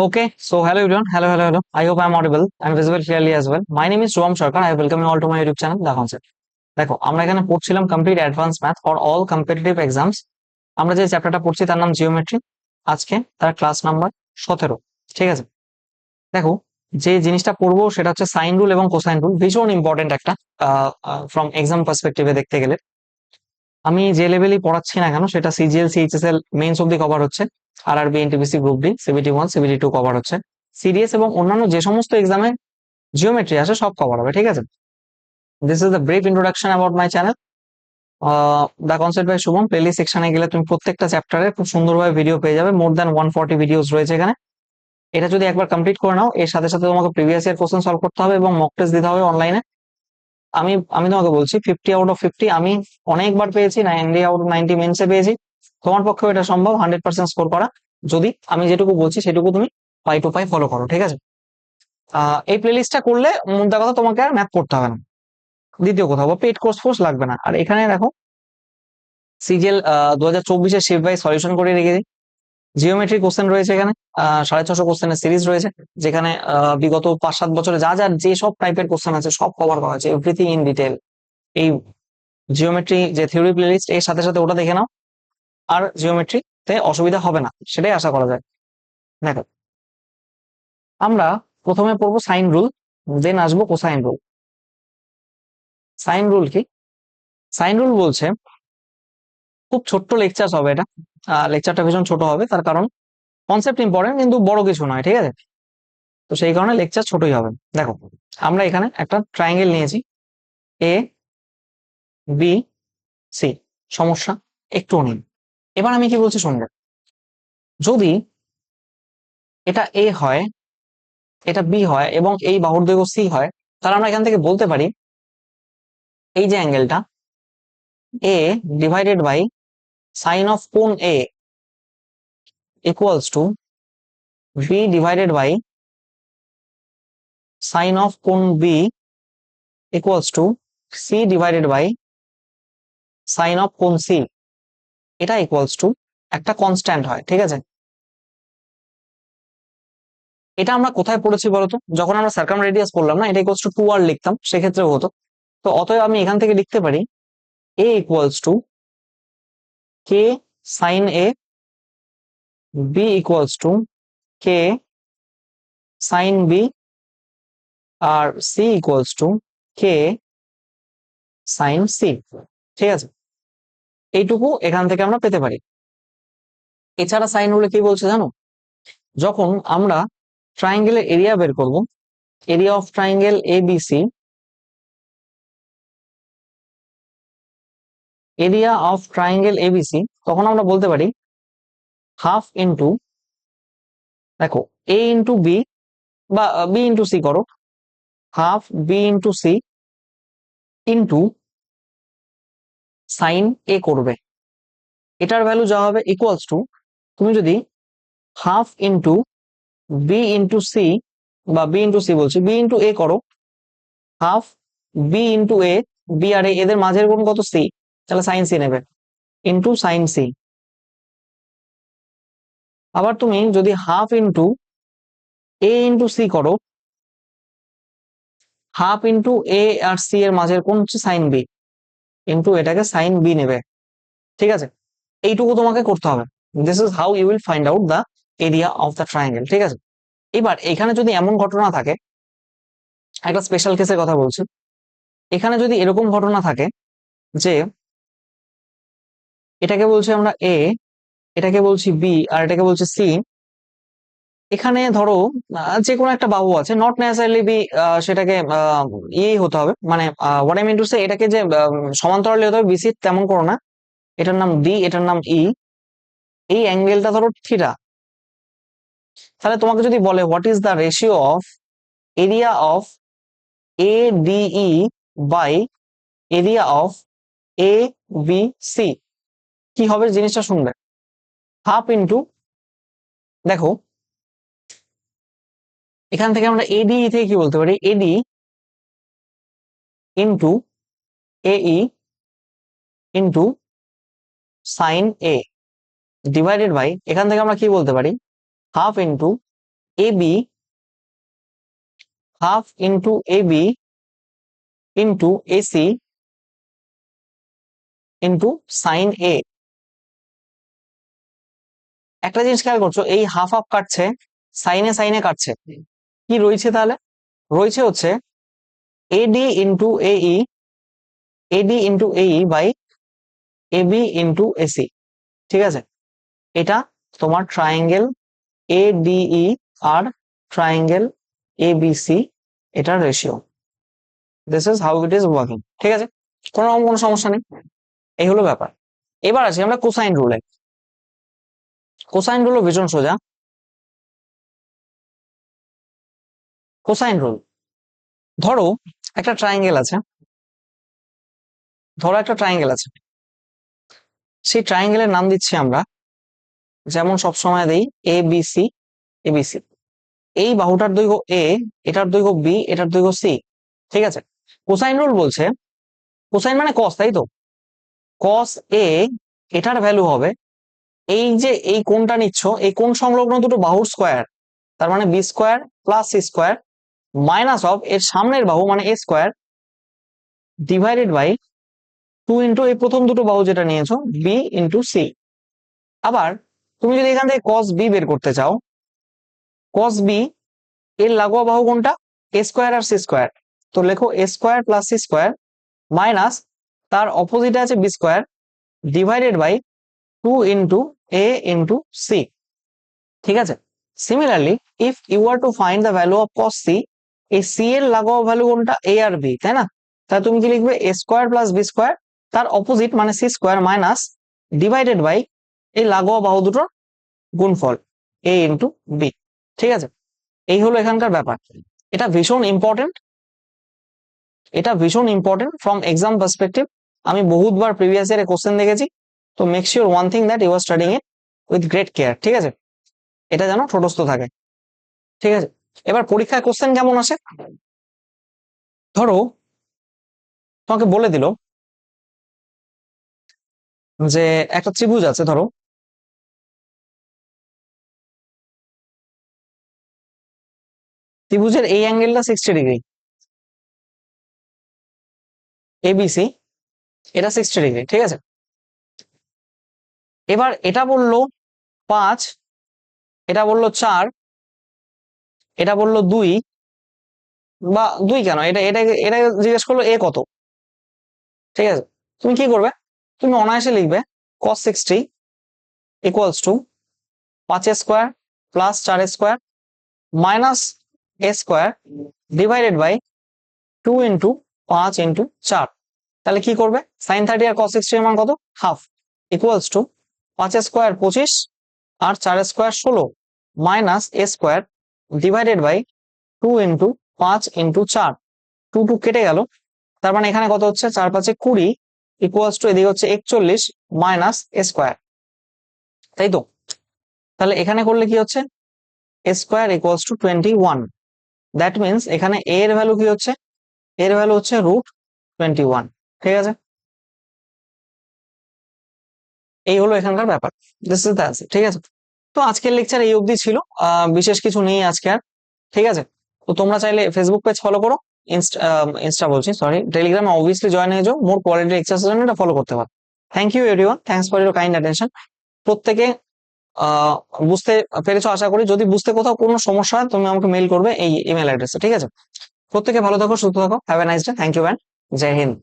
Okay, so hello everyone. Hello, hello, hello. I hope I'm audible and visible clearly as well. My name is Shubham Sharkar. I welcome you all to my YouTube channel, The Concept. দেখো আমরা এখানে পড়ছিলাম complete advance math for all competitive exams আমরা যে চ্যাপ্টারটা পড়ছি তার নাম জিওমেট্রি আজকে তার ক্লাস নাম্বার সতেরো ঠিক আছে দেখো যে জিনিসটা পড়ব সেটা হচ্ছে সাইন রুল এবং কোসাইন রুল ভীষণ ইম্পর্টেন্ট একটা ফ্রম এক্সাম পার্সপেক্টিভে দেখতে গেলে আমি যে লেভেলই পড়াচ্ছি না কেন সেটা সিজিএল সিএইচএসএল মেইনস অব্দি কভার হচ্ছে আর RB NTPC group D CBT one CBT two cover হচ্ছে। সিডিএস এবং অন্যান্য যে সমস্ত এক্সামে জিওমেট্রি আসে, সব কভার হবে, ঠিক আছে? This is the brief introduction about my channel the concept by Shubham playlist সেকশনে গেলে তুমি প্রত্যেকটা চ্যাপ্টারে খুব সুন্দরভাবে ভিডিও পেয়ে যাবে more than one forty videos রয়েছে এখানে। এটা যদি একবার কমপ্লিট করে নাও, এর সাথে সাথে তোমাকে প্রিভিয়াস ইয়ার কোশ্চেন সলভ করতে হবে এবং মক টেস্ট দিতে হবে অনলাইনে আমি আমি তোমাকে বলছি ফিফটি আউট অফ ফিফটি আমি অনেকবার পেয়েছি নাইনটি আউট অফ নাইনটি মেন্সে পেয়েছি। তোমার পক্ষেও এটা সম্ভব হান্ড্রেড পার্সেন্ট স্কোর করা। যদি আমি যেটুকু বলছি সেটুকু তুমি পাই টু পাই ফলো করো, ঠিক আছে? এই প্লেলিস্টটা করলে মোদ্দা কথা তোমাকে আর ম্যাথ পড়তে হবে না। দ্বিতীয় কোথাও বা পেড কোর্স ফোর্স লাগবে না। আর এখানে দেখো সিজিএল দু হাজার চব্বিশের শিফট বাই সলিউশন করে রেখেছি জিওমেট্রি কোশ্চেন রয়েছে এখানে সাড়ে ছশো কোশ্চেনের সিরিজ রয়েছে, যেখানে বিগত পাঁচ সাত বছরে যা যা যে সব টাইপের কোশ্চেন আছে সব কভার করা আছে এভরিথিং ইন ডিটেল এই জিওমেট্রি যে থিওরি প্লেলিস্ট এর সাথে সাথে ওটা দেখে নাও। আর জিওমেট্রিতে অসুবিধা হবে না, সেটাই আশা করা যায়। দেখো, আমরা প্রথমে পড়ব সাইন রুল দেন আসব কোসাইন রুল সাইন রুল কি? সাইন রুল বলছে, খুব ছোট্ট লেকচার হবে এটা লেকচারটা ভীষণ ছোট হবে, তার কারণ কনসেপ্ট ইম্পর্টেন্ট কিন্তু বড় কিছু নয়, ঠিক আছে? তো সেই কারণে লেকচার ছোটই হবে। দেখো, আমরা এখানে একটা ট্রায়াঙ্গেল নিয়েছি এ বি সি সমস্যা একটু নিন এবার আমি কি বলছি শুনবে যদি এটা এ হয়, এটা বি হয় এবং এই বাহুর দৈর্ঘ্য সি হয়, তাহলে আমরা এখান থেকে বলতে পারি এই যে অ্যাঙ্গেলটা A divided by sine of কোন A equals to B divided by sine of কোন B equals to C divided by sine of কোন সি এটা ইকুয়ালস টু একটা কনস্ট্যান্ট হয়, ঠিক আছে? এটা আমরা কোথায় পড়েছি বলতো? যখন আমরা সার্কাম রেডিয়াস পড়লাম না, এটা ইকুয়ালস টু টু আর লিখতাম, সেক্ষেত্রেও হতো। তো অতএব আমি এখান থেকে লিখতে পারি A equals to K sine A B equals to K sine B R C equals to K sine C ঠিক আছে? এইটুকু এখান থেকে আমরা পেতে পারি। এছাড়া সাইন রুলে কি বলছে জানো? যখন আমরা ট্রায়াঙ্গেলের এরিয়া বের করব area of triangle A B C area of triangle triangle ABC তখন আমরা বলতে পারি হাফ ইন্টু দেখো এ ইন্টু বি বা বি ইন্টু সি করো half B into C into sine A করবে। এটার ভ্যালু যা হবে ইকুয়ালস টু তুমি যদি half into B into C বা বি ইন্টু সি বলছি বি ইন্টু এ করো half B into A B R A এদের মাঝের কোন কত সি তাহলে সাইন সি নেবে। ইন্টু সাইন সি আবার তুমি যদি half into A into C করো হাফ ইন্টু এ আর সি এর মাঝের কোন হচ্ছে সাইন বি ইন্টু এটাকে সাইন বি নেবে। ঠিক আছে? এইটুকু তোমাকে করতে হবে। This is how you will find out the area of the triangle ঠিক আছে? এবার এখানে যদি এমন ঘটনা থাকে, একটা স্পেশাল কেসের কথা বলছি। এখানে যদি এরকম ঘটনা থাকে যে, এটাকে বলছি আমরা এ এটাকে বলছি বি আর এটাকে বলছি সি এখানে ধরো যে কোনো একটা বাহু আছে নট নেসারালি বি সেটাকে ইয়েই হতে হবে। মানে what I mean to say এটাকে যে সমান্তরালে হতে হবে বিসি তেমন করো না। এটার নাম ডি এটার নাম ই এই অ্যাঙ্গেলটা ধরো থিটা তাহলে তোমাকে যদি বলে what is the ratio of area of A DE by area of A B C কি হবে জিনিসটা শুনবে? হাফ ইন্টু দেখো এখান থেকে আমরা এডি থেকে কি বলতে পারি? AD into AE into sine A divided by এখান থেকে আমরা কি বলতে পারি? Half into A B half into A B into AC into sine A একটা জিনিস খেয়াল করছ, এই হাফ হাফ কাটছে সাইনে সাইনে কাটছে। কি রয়েছে তাহলে? রয়েছে হচ্ছে AD into AE AD into AE by AB into AC ঠিক আছে? এটা তোমার ট্রায়াঙ্গেল এডিই আর ট্রায়াঙ্গেল এবিসি এটার ratio this is how it is working ঠিক আছে? কোনো রকম কোনো সমস্যা নেই। এই হলো ব্যাপার। এবার আসি আমরা কোসাইন রুলে কোসাইন রুলও ভীষণ সোজা কোসাইন রুল। ধরো একটা ট্রায়াঙ্গেল আছে। ধরো একটা ট্রায়াঙ্গেল আছে। সেই ট্রায়াঙ্গেলের নাম দিচ্ছি আমরা। যেমন সব সময় দেই A B C A B C এই বাহুটার দৈর্ঘ্য এ এটার দৈর্ঘ্য বি এটার দৈর্ঘ্য সি ঠিক আছে? কোসাইন রুল বলছে, কোসাইন মানে কস তাই তো? কস এ এটার ভ্যালু হবে এই যে এই কোণটা নিচ্ছ, এই কোণ সংলগ্ন দুটো বাহুর স্কোয়ার তার মানে B square plus C square minus of এর সামনের বাহু মানে A square divided by two into এই প্রথম দুটো বাহু যেটা নিয়েছো বি ইন্টু সি আবার তুমি যদি এখান থেকে কস বি বের করতে চাও কস বি এর লাগোয়া বাহু কোনটা? এ স্কোয়ার আর সি স্কোয়ার তো লেখো A square plus C square minus তার অপোজিটে আছে B square divided by two into A into C ঠিক আছে? Similarly if you are to find the value of cos C এই সি এর লাগোয়া ভ্যালু কোনটা? এ আর বি তাই না? তাহলে তুমি কি লিখবে? A square plus B square তার অপোজিট মানে C square minus divided by এই লাগোয়া বাহু দুটোর গুণফল এ ইন্টু বি ঠিক আছে? এই হলো এখানকার ব্যাপার। এটা ভীষণ ইম্পর্টেন্ট এটা ভীষণ ইম্পর্টেন্ট ফ্রম এক্সাম পার্সপেক্টিভ আমি বহুতবার প্রিভিয়াস ইয়ারে কোশ্চেন দেখেছি, তো make sure one thing that you are studying it with great care ঠিক আছে? এটা যেন ঠোঁটস্থ থাকে, ঠিক আছে? এবার পরীক্ষায় কোশ্চেন কেমন আসে? ধরো, তোমাকে বলে দিল যে একটা ত্রিভুজ আছে, ধরো। ত্রিভুজের এই অ্যাঙ্গেলটা সিক্সটি ডিগ্রি এবিসি এটা সিক্সটি ডিগ্রি ঠিক আছে? এবার এটা বলল পাঁচ, এটা বলল চার এটা বলল দুই বা দুই কেন? এটা এটা এটা জিজ্ঞেস করল এ কত? ঠিক আছে? তুমি কি করবে? তুমি অনায়াসে লিখবে কস সিক্সটি ইকুয়ালস টু পাঁচ স্কোয়ার প্লাস চার square minus A square divided by two into পাঁচ ইন্টু চার। তাহলে কি করবে? সাইন থার্টি আর কস সিক্সটি মান কত? হাফ ইকুয়ালস টু পাঁচ স্কোয়ার পঁচিশ আর চার স্কোয়ার ষোলো minus A square divided by two into পাঁচ ইন্টু চার। টু টু কেটে গেল। তার মানে এখানে কত হচ্ছে? চার পাঁচে কুড়ি ইকুয়ালস টু এদিকে হচ্ছে একচল্লিশ মাইনাস স্কোয়ার তাই তো? তাহলে এখানে করলে কি হচ্ছে? Square equals to twenty one that means এখানে এ এর ভ্যালু কি হচ্ছে? এর ভ্যালু হচ্ছে রুট টোয়েন্টি ওয়ান ঠিক আছে? এই হলো এখানকার ব্যাপার। দিস ইজ দ্য ঠিক আছে? তো আজকের লেকচার এই অবধি ছিল। বিশেষ কিছু নেই আজকে আর। ঠিক আছে? তো তোমরা চাইলে ফেসবুক পেজ ফলো করো। ইনস্টা বলছি সরি টেলিগ্রামে অবভিয়াসলি জয়েন হয়ে যাও। মোর কোয়ালিটি এক্সারসাইজ জন্য এটা ফলো করতে পারো। Thank you everyone thanks for your kind attention প্রত্যেকে বুঝতে পেরেছ আশা করি। যদি বুঝতে কোথাও কোনো সমস্যা হয়, তুমি আমাকে মেইল করবে এই ইমেল অ্যাড্রেসে ঠিক আছে? প্রত্যেকে ভালো থাকো, সুস্থ থাকো। Have a nice day thank you and Jai Hind